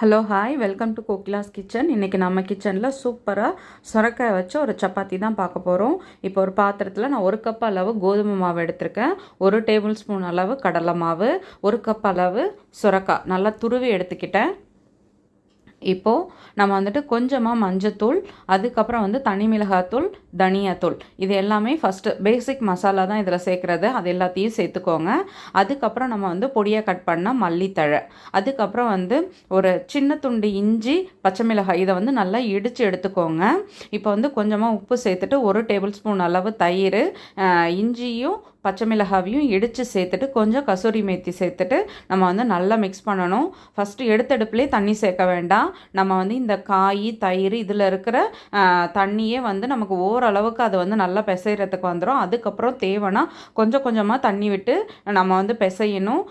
Hello hi welcome to Kokila's kitchen இன்றைக்கி நம்ம கிச்சனில் சூப்பராக சுரக்காய் வச்சு ஒரு சப்பாத்தி தான் பார்க்க போகிறோம் இப்போ ஒரு பாத்திரத்தில் நான் ஒரு கப் அளவு கோதுமை மாவு எடுத்திருக்கேன். ஒரு டேபிள் ஸ்பூன் அளவு கடலை மாவு ஒரு கப் அளவு சுரக்காய். நல்லா துருவி எடுத்துக்கிட்டேன். இப்போது நம்ம வந்துட்டு கொஞ்சமாக மஞ்சத்தூள் அதுக்கப்புறம் வந்து தனி மிளகாத்தூள் தனியாத்தூள். இது எல்லாமே ஃபஸ்ட்டு பேசிக் மசாலா தான் இதில் சேர்க்குறது. அது எல்லாத்தையும் சேர்த்துக்கோங்க. அதுக்கப்புறம் நம்ம வந்து பொடியாக கட் பண்ண மல்லித்தழை. அதுக்கப்புறம் வந்து ஒரு சின்ன துண்டு இஞ்சி பச்சை மிளகாய் இதை வந்து நல்லா இடித்து எடுத்துக்கோங்க. இப்போ வந்து கொஞ்சமாக உப்பு சேர்த்துட்டு ஒரு டேபிள் ஸ்பூன் அளவு தயிர் இஞ்சியும் பச்சை மிளகாவையும் இடித்து சேர்த்துட்டு கொஞ்சம் கசூரி மேத்தி சேர்த்துட்டு நம்ம வந்து நல்லா மிக்ஸ் பண்ணணும். ஃபஸ்ட்டு எடுத்தடுப்புலேயே தண்ணி சேர்க்க வேண்டாம். நம்ம வந்து இந்த காய் தயிர் இதில் இருக்கிற தண்ணியே வந்து நமக்கு ஓரளவுக்கு அதை வந்து நல்லா பிசைகிறதுக்கு வந்துடும் அதுக்கப்புறம் தேவைன்னா கொஞ்சம் கொஞ்சமாக தண்ணி விட்டு நம்ம வந்து பிசையணும்.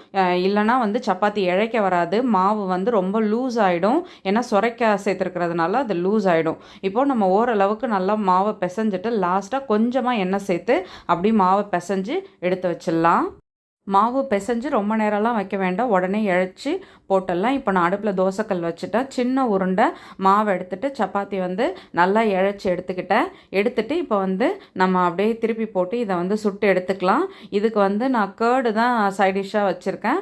இல்லைனா வந்து சப்பாத்தி இழைக்க வராது. மாவு வந்து ரொம்ப லூஸ் ஆகிடும் ஏன்னா சுரைக்க சேர்த்துருக்கிறதுனால அது லூஸ் ஆகிடும் இப்போது நம்ம ஓரளவுக்கு நல்லா மாவை பிசைஞ்சிட்டு லாஸ்ட்டாக கொஞ்சமாக எண்ணெய் சேர்த்து அப்படி மாவை பிசைஞ்சு எடுத்து வச்சிடலாம். மாவு பிசைஞ்சு ரொம்ப நேரம்லாம் வைக்க வேண்டாம். உடனே இழைச்சி போட்டுடலாம். இப்போ நான் அடுப்பில் தோசைக்கல் வச்சுட்டேன். சின்ன உருண்டை மாவு எடுத்துகிட்டு சப்பாத்தி வந்து நல்லா இழைச்சி எடுத்துக்கிட்டேன். எடுத்துகிட்டு இப்போ வந்து நம்ம அப்படியே திருப்பி போட்டு இதை வந்து சுட்டு எடுத்துக்கலாம். இதுக்கு வந்து நான் கேர்டு தான் சைட் டிஷ்ஷாக வச்சுருக்கேன்.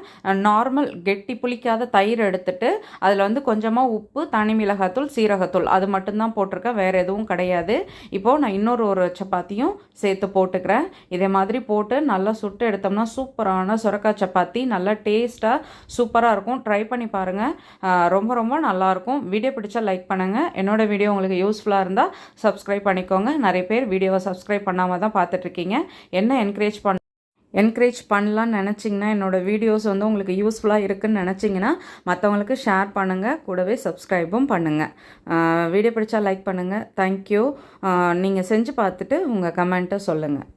நார்மல் கெட்டி புளிக்காத தயிர் எடுத்துகிட்டு அதில் வந்து கொஞ்சமாக உப்பு தனி மிளகாத்தூள் சீரகத்தூள். அது மட்டும்தான் போட்டிருக்கேன். வேறு எதுவும் கிடையாது. இப்போது நான் இன்னொரு ஒரு சப்பாத்தியும் சேர்த்து போட்டுக்கிறேன். இதே மாதிரி போட்டு நல்லா சுட்டு எடுத்தோம்னா சூப்பராக சூப்பரான சுரக்காய் சப்பாத்தி. நல்லா டேஸ்ட்டாக சூப்பராக இருக்கும். ட்ரை ட்ரை பண்ணி பாருங்கள் ரொம்ப ரொம்ப நல்லாயிருக்கும் வீடியோ பிடிச்சா லைக் பண்ணுங்கள் என்னோடய வீடியோ உங்களுக்கு யூஸ்ஃபுல்லாக இருந்தால் சப்ஸ்கிரைப் பண்ணிக்கோங்க. நிறைய பேர் வீடியோவை சப்ஸ்கிரைப் பண்ணாமல் தான் பார்த்துட்ருக்கீங்க. என்ன என்கரேஜ் பண்ண என்கரேஜ் பண்ணலான்னு நினச்சிங்கன்னா என்னோடய வீடியோஸ் வந்து உங்களுக்கு யூஸ்ஃபுல்லாக இருக்குதுன்னு நினச்சிங்கன்னா மற்றவங்களுக்கு ஷேர் பண்ணுங்கள் கூடவே சப்ஸ்கிரைபும் பண்ணுங்கள் வீடியோ பிடிச்சா லைக் பண்ணுங்கள் தேங்க்யூ நீங்கள் செஞ்சு பார்த்துட்டு உங்கள் கமெண்ட்டை சொல்லுங்கள்